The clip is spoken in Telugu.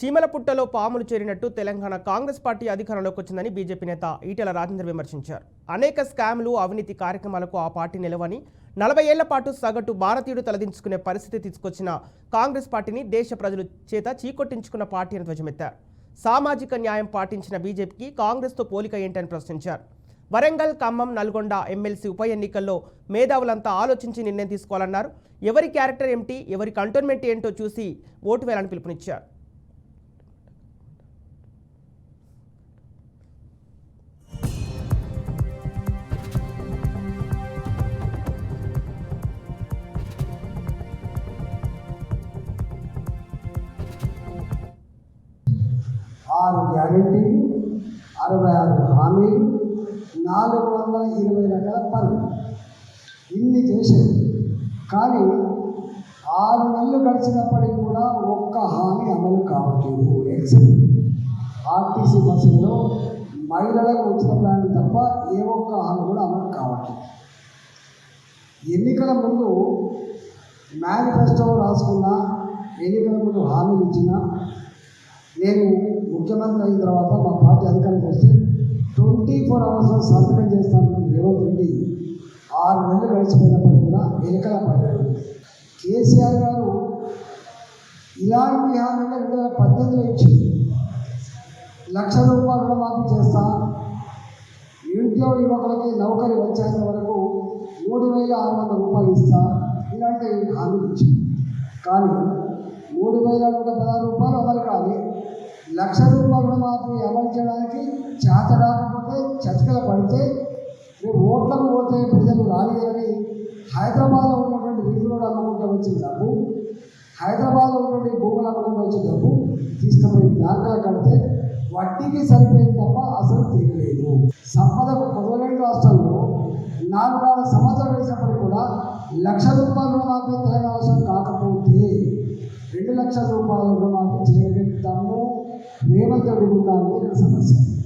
చీమల పుట్టలో పాములు చేరినట్టు తెలంగాణ కాంగ్రెస్ పార్టీ అధికారంలోకి వచ్చిందని బీజేపీ నేత ఈటెల రాజేందర్ విమర్శించారు. అనేక స్కామ్లు అవినీతి కార్యక్రమాలకు ఆ పార్టీ నిలవని నలభై ఏళ్ళ పాటు సగటు భారతీయుడు తలదించుకునే పరిస్థితి తీసుకొచ్చిన కాంగ్రెస్ పార్టీని దేశ ప్రజలు చేత చీకొట్టించుకున్న పార్టీ అని ధ్వజమెత్తారు. సామాజిక న్యాయం పాటించిన బీజేపీకి కాంగ్రెస్తో పోలిక ఏంటని ప్రశ్నించారు. వరంగల్ ఖమ్మం నల్గొండ ఎమ్మెల్సీ ఉప ఎన్నికల్లో మేధావులంతా ఆలోచించి నిర్ణయం తీసుకోవాలన్నారు. ఎవరి క్యారెక్టర్ ఏమిటి ఎవరి కంటోన్మెంట్ ఏంటో చూసి ఓటు వేయాలని పిలుపునిచ్చారు. ఆరు గ్యారెంటీలు అరవై ఆరు హామీలు నాలుగు వందల ఇరవై రకాల పనులు ఇన్ని చేసేది కానీ ఆరు నెలలు గడిచినప్పటికీ కూడా ఒక్క హామీ అమలు కావట్లేదు. ఎక్సెప్ట్ ఆర్టీసీ బస్సులలో మహిళలకు ఉచిత ప్రయాణం తప్ప ఏ ఒక్క హామీ కూడా అమలు కావట్లేదు. ఎన్నికల ముందు మేనిఫెస్టో రాసుకున్న ఎన్నికల ముందు హామీలు ఇచ్చిన నేను ముఖ్యమంత్రి అయిన తర్వాత మా పార్టీ అధికారికి వస్తే ట్వంటీ ఫోర్ అవర్స్ సంతకం చేస్తాను రేవంత్ రెడ్డి ఆరు నెలలు గడిచిపోయినప్పటికీ కూడా వెనుకల పడ్డాడు. కేసీఆర్ గారు ఇలాంటి హామీలు రెండు వేల పద్దెనిమిదిలో ఇచ్చింది. లక్ష రూపాయలు రుణమాఫీ చేస్తా నిరుద్యోగ యువకులకి నౌకరి వచ్చేంత వరకు మూడు వేల ఆరు వందల రూపాయలు ఇస్తా ఇలాంటి హామీలు ఇచ్చింది. కానీ మూడు వేల నూట పదహారు రూపాయలు అమలు కాదు లక్ష రూపాయల రుణమాఫీ అమలు చేయడానికి చేత రాకపోతే చతికల పడితే రేపు ఓట్లకు పోతే ప్రజలు రాలేదని హైదరాబాద్లో ఉన్నటువంటి వీధులు అమ్ముకుంటూ వచ్చిన డబ్బు హైదరాబాద్లో ఉన్నటువంటి భూములు అమ్ముకుంటూ వచ్చిన డబ్బు తీసుకుపోయి బ్యాంకులు కడితే వడ్డీకి సరిపోయింది తప్ప అసలు తీరలేదు. సంపదకు మొదలైన రాష్ట్రంలో నాలుగు సంవత్సరాలు వేసినప్పటికీ కూడా లక్ష రూపాయలు మాత్రమే రెండు లక్షల రూపాయల రుణమాఫీ